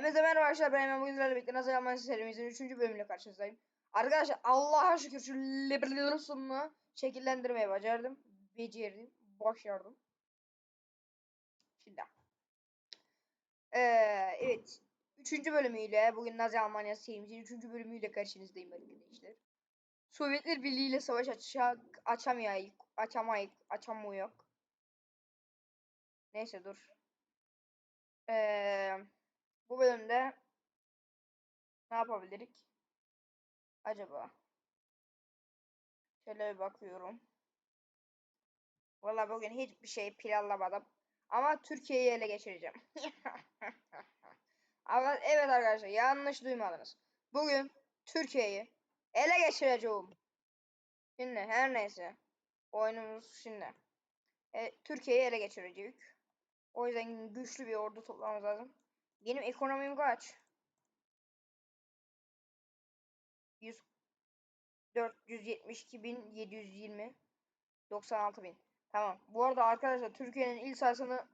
Hepinize merhaba arkadaşlar ben Emre bugün sizlerle birlikte Nazar Almanya serimizin 3. bölümüyle karşınızdayım. Arkadaşlar Allah'a şükür şu liberalism'ı şekillendirmeyi başardım. Becerdim. Başardım. Şimdi. Ee, evet. 3. bölümüyle bugün Nazi Almanya serimizin 3. bölümüyle karşınızdayım arkadaşlar. Sovyetler Birliği ile savaş açacak, açamayayık, açamayık, açamıyor. Neyse dur. Eee bu bölümde ne yapabilirik? Acaba? Şöyle bir bakıyorum. Valla bugün hiçbir şey planlamadım. Ama Türkiye'yi ele geçireceğim. Ama evet arkadaşlar yanlış duymadınız. Bugün Türkiye'yi ele geçireceğim. Şimdi her neyse. Oyunumuz şimdi. E, Türkiye'yi ele geçirecek. O yüzden güçlü bir ordu toplamamız lazım. Benim ekonomim kaç? 100 472 bin 720 96 bin. Tamam. Bu arada arkadaşlar Türkiye'nin il sayısını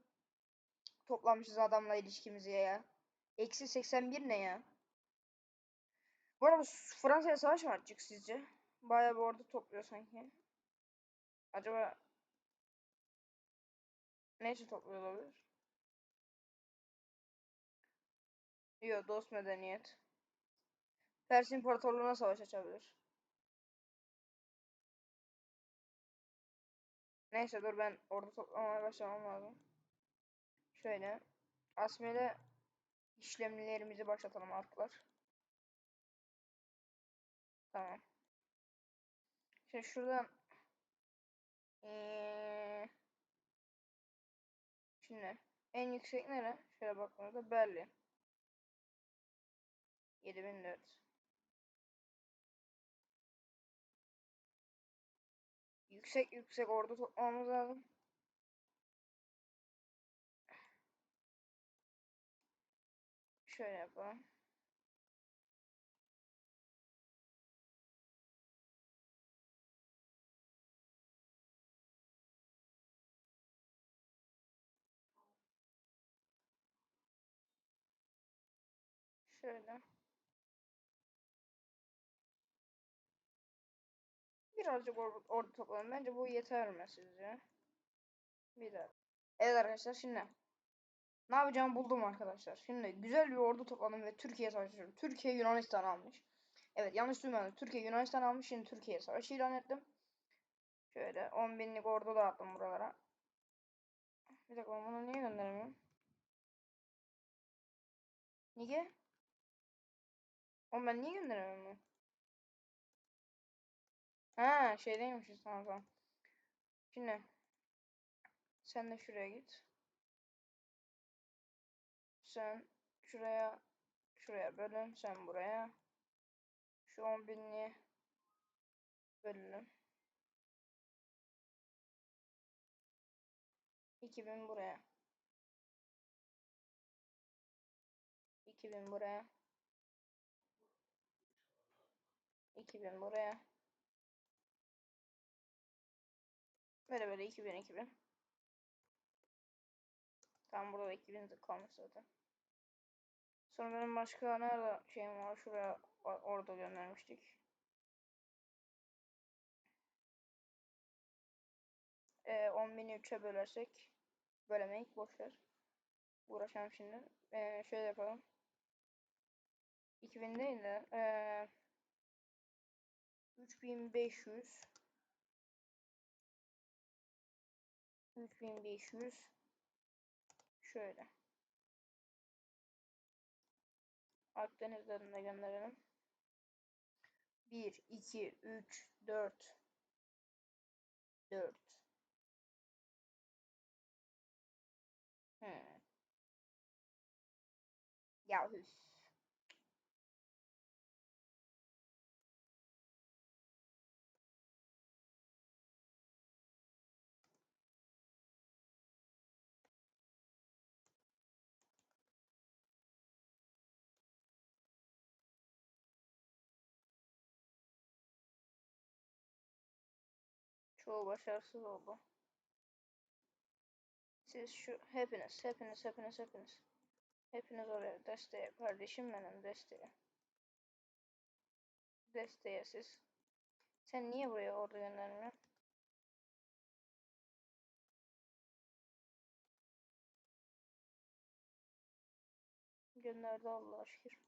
toplamışız adamla ilişkimizi ya. Eksi 81 ne ya? Bu arada Fransa'ya savaş mı açacak sizce? Bayağı bir ordu topluyor sanki. Acaba ne için topluyor olabilir? Yok dost medeniyet. Pers İmparatorluğu'na savaş açabilir. Neyse dur ben ordu toplamaya başlamam lazım. Şöyle. Asmele işlemlerimizi başlatalım artıklar. Tamam. Şimdi şuradan ee, şimdi en yüksek nere? Şöyle baktığımızda Berlin. 7004 Yüksek yüksek ordu toplamamız lazım. Şöyle yapalım. Şöyle. Birazcık or ordu toplayalım. Bence bu yeter mi sizce? Bir dakika. Evet arkadaşlar şimdi. Ne yapacağımı buldum arkadaşlar. Şimdi güzel bir ordu topladım ve Türkiye savaşıyorum. Türkiye Yunanistan almış. Evet yanlış duymadım. Türkiye Yunanistan almış. Şimdi Türkiye savaşı ilan ettim. Şöyle 10 binlik ordu dağıttım buralara. Bir dakika bunu niye gönderemiyorum? Niye? Oğlum ben niye gönderemiyorum? Ha şeydeymişiz tamam tamam. Şimdi sen de şuraya git. Sen şuraya şuraya bölün. Sen buraya. Şu 10 binliğe bölünüm. 2000 buraya. 2000 buraya. 2000 buraya. Böyle böyle 2000 2000. Tam burada 2000 kalmış zaten. Sonra benim başka nerede şeyim var? Şuraya orada göndermiştik. Ee, 10.000'i 3'e bölersek bölemeyik boşver. Uğraşamam şimdi. Ee, şöyle yapalım. 2000 değil de ee, 3500 3500 şöyle Akdeniz'den de gönderelim. 1 2 3 4 4 Hmm. Ya. Çoğu başarısız oldu. Siz şu hepiniz, hepiniz, hepiniz, hepiniz. Hepiniz oraya desteğe kardeşim benim desteğe. Desteğe siz. Sen niye buraya ordu göndermiyorsun? Gönderdi Allah'a şükür.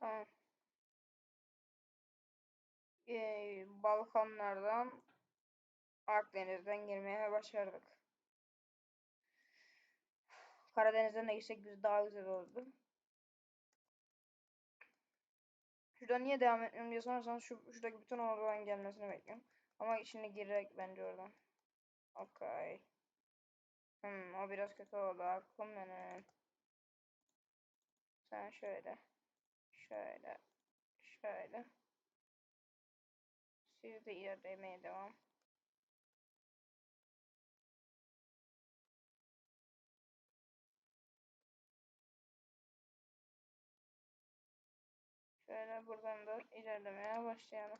Tamam. Ee, Balkanlardan Akdeniz'den girmeye başardık. Karadeniz'den de gitsek daha güzel olurdu. Şuradan niye devam etmiyorum diye sorarsanız şu, şuradaki bütün orduların gelmesini bekliyorum. Ama şimdi girerek bence oradan. Okay. Hmm, o biraz kötü oldu. Aklım benim. Sen şöyle. Şöyle. Şöyle. Siz de ilerlemeye devam. Şöyle buradan da ilerlemeye başlayalım.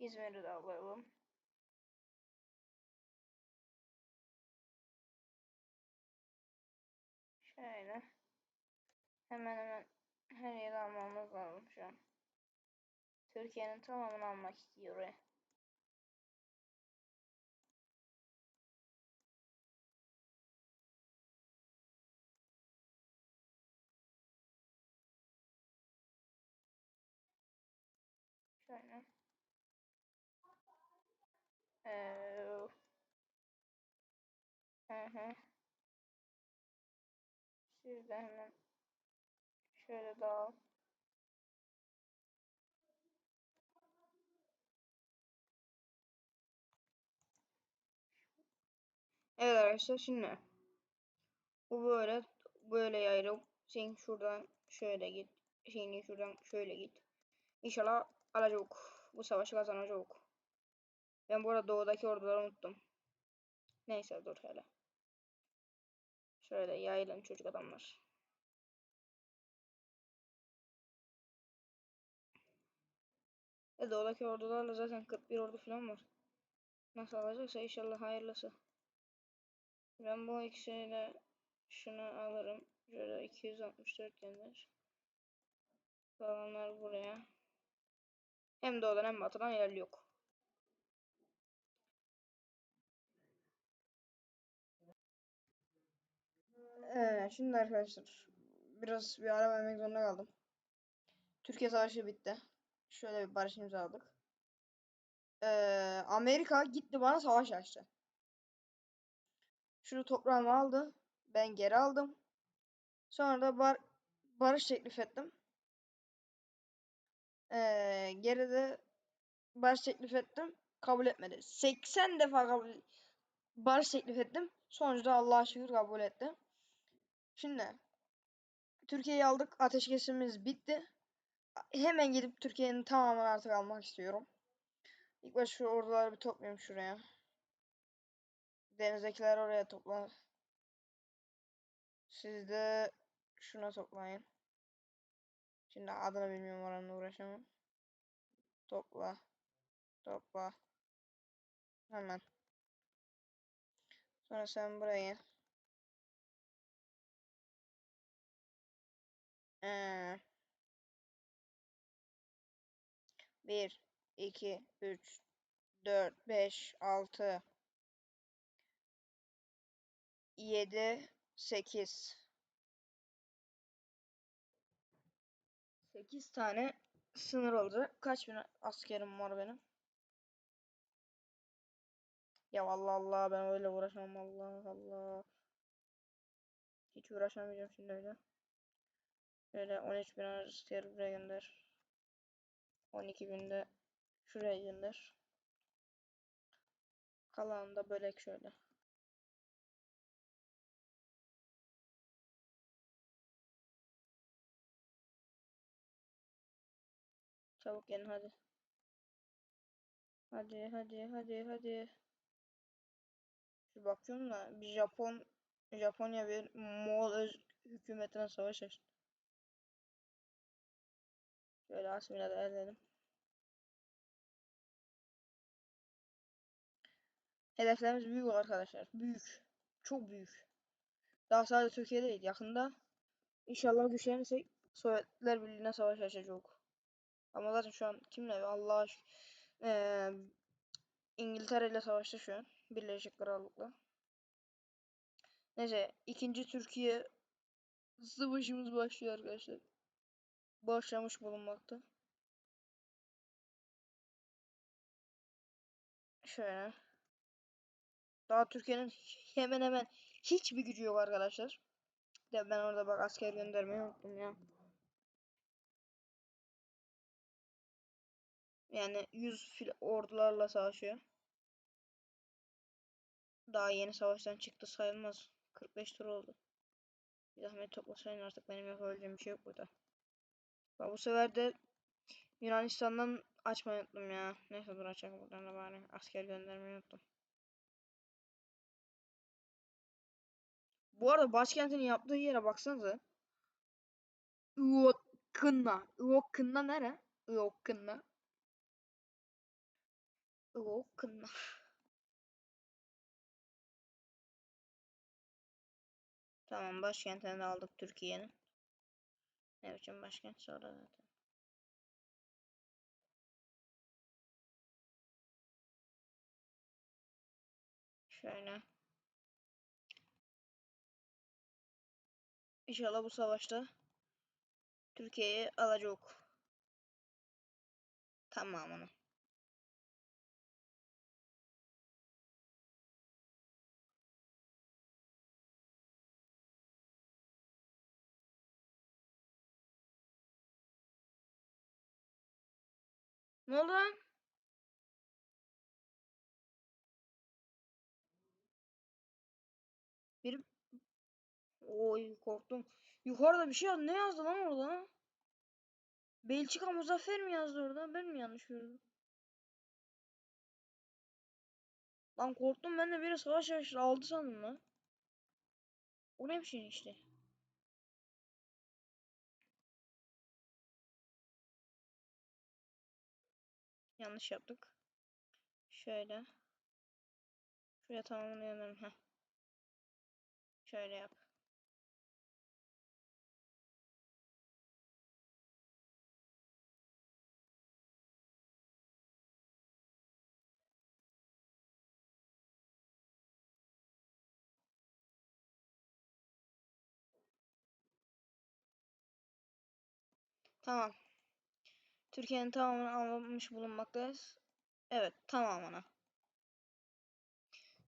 İzmir'i de alalım. Şöyle. Hemen hemen her yeri almamız lazım şu an. Türkiye'nin tamamını almak istiyor. Ee, hı hı. Siz de hemen şöyle dağıl. Evet arkadaşlar şimdi bu böyle böyle yayılıp sen şuradan şöyle git. Sen şuradan şöyle git. İnşallah alacak. Bu savaşı kazanacak. Ben bu arada doğudaki orduları unuttum. Neyse dur hele. Şöyle yayılın çocuk adamlar. E doğudaki ordularla zaten 41 ordu falan var. Nasıl alacaksa inşallah hayırlısı. Ben bu ikisiyle şunu alırım. Şöyle 264 gönder. Kalanlar buraya. Hem doğudan hem batıdan ilerliyor. Ee, şimdi arkadaşlar biraz bir ara vermek zorunda kaldım. Türkiye Savaşı bitti. Şöyle bir barış imzaladık. Ee, Amerika gitti bana savaş açtı. Şunu toprağımı aldı. Ben geri aldım. Sonra da bar barış teklif ettim. Ee, geride barış teklif ettim. Kabul etmedi. 80 defa kabul barış teklif ettim. Sonuçta Allah'a şükür kabul etti. Şimdi Türkiye'yi aldık. Ateşkesimiz bitti. Hemen gidip Türkiye'nin tamamını artık almak istiyorum. İlk başta şu orduları bir toplayayım şuraya. Denizdekiler oraya topla. Siz de şuna toplayın. Şimdi adını bilmiyorum oranın uğraşamam. Topla. Topla. Hemen. Sonra sen buraya. Ee, 1, 2, 3, 4, 5, 6, 7, 8. 8 tane sınır olacak. Kaç bin askerim var benim? Ya Allah Allah ben öyle uğraşamam Allah Allah. Hiç uğraşamayacağım şimdi öyle. Şöyle 13 bin asker buraya gönder. 12 bin de şuraya gönder. Kalanını da bölek şöyle. Çabuk gelin hadi. Hadi hadi hadi hadi. Bir bakıyorum da bir Japon Japonya bir Moğol öz hükümetine savaş açtı. Şöyle asimile de edelim. Hedeflerimiz büyük arkadaşlar. Büyük. Çok büyük. Daha sadece Türkiye değil. Yakında inşallah güçlenirsek Sovyetler Birliği'ne savaş açacak. Ama zaten şu an kimle? Allah eee İngiltere ile savaşta şu an. Birleşik Krallık'la. Neyse ikinci Türkiye savaşımız başlıyor arkadaşlar. Başlamış bulunmakta. Şöyle. Daha Türkiye'nin hemen hemen hiçbir gücü yok arkadaşlar. De ben orada bak asker göndermeyi unuttum ya. Yani 100 fil ordularla savaşıyor. Daha yeni savaştan çıktı sayılmaz. 45 tur oldu. Bir zahmet toplasayın artık benim yapabileceğim bir şey yok burada. Bak bu sefer de Yunanistan'dan açmayı unuttum ya. Neyse dur açalım buradan da bari. Asker göndermeyi unuttum. Bu arada başkentinin yaptığı yere baksanıza. Iokınna. Iokınna nere? Iokınna. Iokınna. Tamam başkentini de aldık Türkiye'nin. Ne biçim başkent sonra zaten. Şöyle. İnşallah bu savaşta Türkiye'yi alacak. Tamamını. Ne oldu lan? Bir Oy korktum. Yukarıda bir şey yazdı. Ne yazdı lan orada? Belçika Muzaffer mi yazdı orada? Ben mi yanlış gördüm? Lan korktum ben de biri savaş açtı aldı sandım lan. O ne şey işte. Yanlış yaptık. Şöyle. Şuraya tamamlayalım. Heh. Şöyle yap. Tamam. Türkiye'nin tamamını almış bulunmaktayız. Evet tamamını.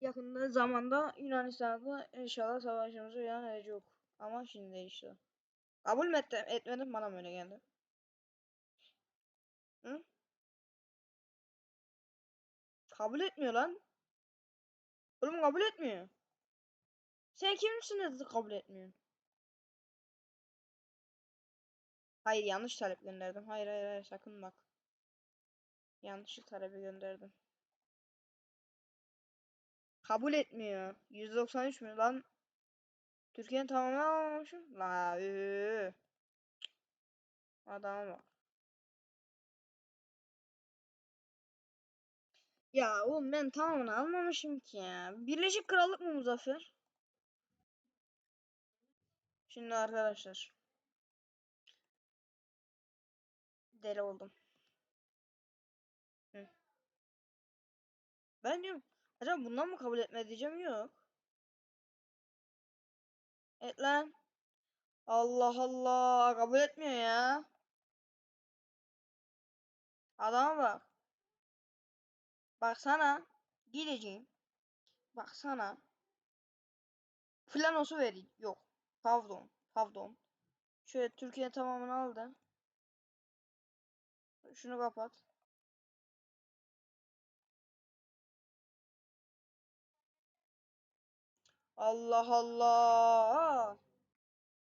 Yakında zamanda Yunanistan'da inşallah savaşımızı ilan edecek. Ama şimdi değişti. Kabul mü ettim, etmedim bana mı öyle geldi? Hı? Kabul etmiyor lan. Oğlum kabul etmiyor. Sen kimsin dedi kabul etmiyor. Hayır yanlış talep gönderdim. Hayır hayır hayır sakın bak. Yanlış talebi gönderdim. Kabul etmiyor. 193 mü lan? Türkiye'nin tamamını almamışım. La üü. Adama bak. Ya oğlum ben tamamını almamışım ki ya. Birleşik Krallık mı Muzaffer? Şimdi arkadaşlar. Deli oldum. Hı. Ben diyorum acaba bundan mı kabul etme diyeceğim yok. Et lan. Allah Allah kabul etmiyor ya. Adama bak. Baksana. Gideceğim. Baksana. Flanosu vereyim. Yok. Pardon. Pardon. Şöyle Türkiye tamamını aldı. Şunu kapat. Allah Allah.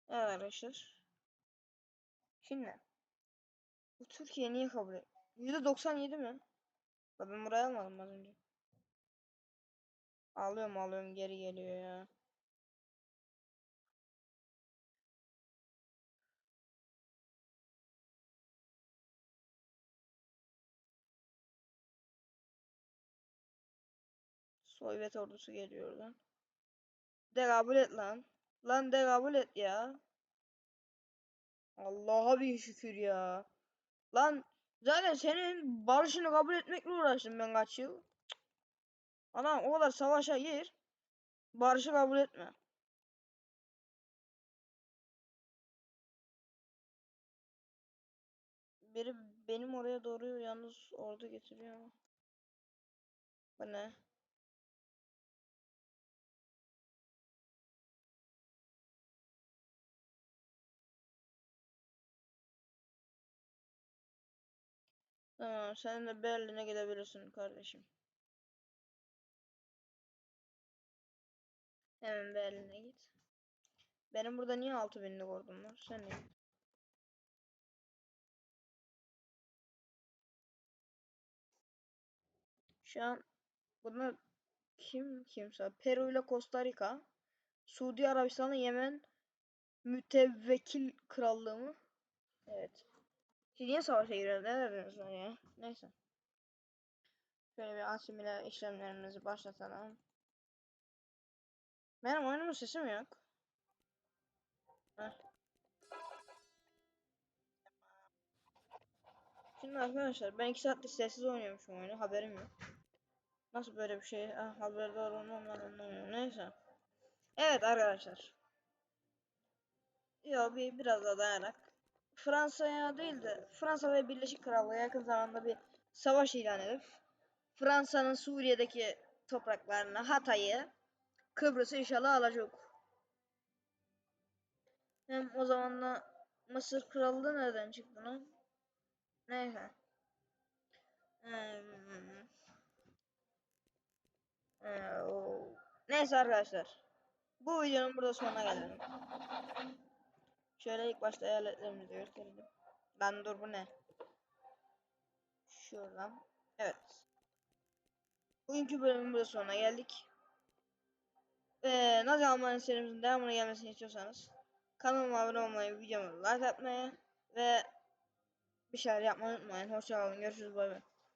Evet arkadaşlar. Şimdi. Bu Türkiye niye kabul et? %97 mi? Ben buraya almadım az önce. Alıyorum alıyorum geri geliyor ya. Sovyet ordusu geliyor lan. De kabul et lan. Lan de kabul et ya. Allah'a bir şükür ya. Lan zaten senin barışını kabul etmekle uğraştım ben kaç yıl. Cık. Adam o kadar savaşa gir. Barışı kabul etme. Biri benim oraya doğru yalnız ordu getiriyor ama. Bu ne? Tamam sen de Berlin'e gidebilirsin kardeşim. Hemen Berlin'e git. Benim burada niye 6000'lik ordum var? Sen ne? Şu an bunlar kim kimse? Peru ile Costa Rica, Suudi Arabistan'la Yemen mütevekkil krallığı mı? Evet. Siz niye savaşa giriyorsunuz? Ne lan ya? Neyse. Şöyle bir asimile işlemlerimizi başlatalım. Benim oyunumun sesim yok. Heh. Şimdi arkadaşlar ben 2 saattir sessiz oynuyormuşum oyunu haberim yok. Nasıl böyle bir şey ah, haberdar olmam lan anlamıyorum neyse. Evet arkadaşlar. Yo bir biraz daha dayanarak. Fransa'ya değil de Fransa ve Birleşik Krallığı yakın zamanda bir savaş ilan edip Fransa'nın Suriye'deki topraklarını Hatay'ı Kıbrıs'ı inşallah alacak. Hem o zaman da Mısır Krallığı nereden çıktı lan? Neyse. Hmm. Neyse arkadaşlar. Bu videonun burada sonuna gelelim. Şöyle ilk başta eyaletlerimizi gösterelim. Lan dur bu ne? Şuradan. Evet. Bugünkü bölümün burada sonuna geldik. Ee, Nazi Almanya serimizin devamını gelmesini istiyorsanız kanalıma abone olmayı, videomu like atmayı ve bir şeyler yapmayı unutmayın. Hoşçakalın. Görüşürüz. Bay bay.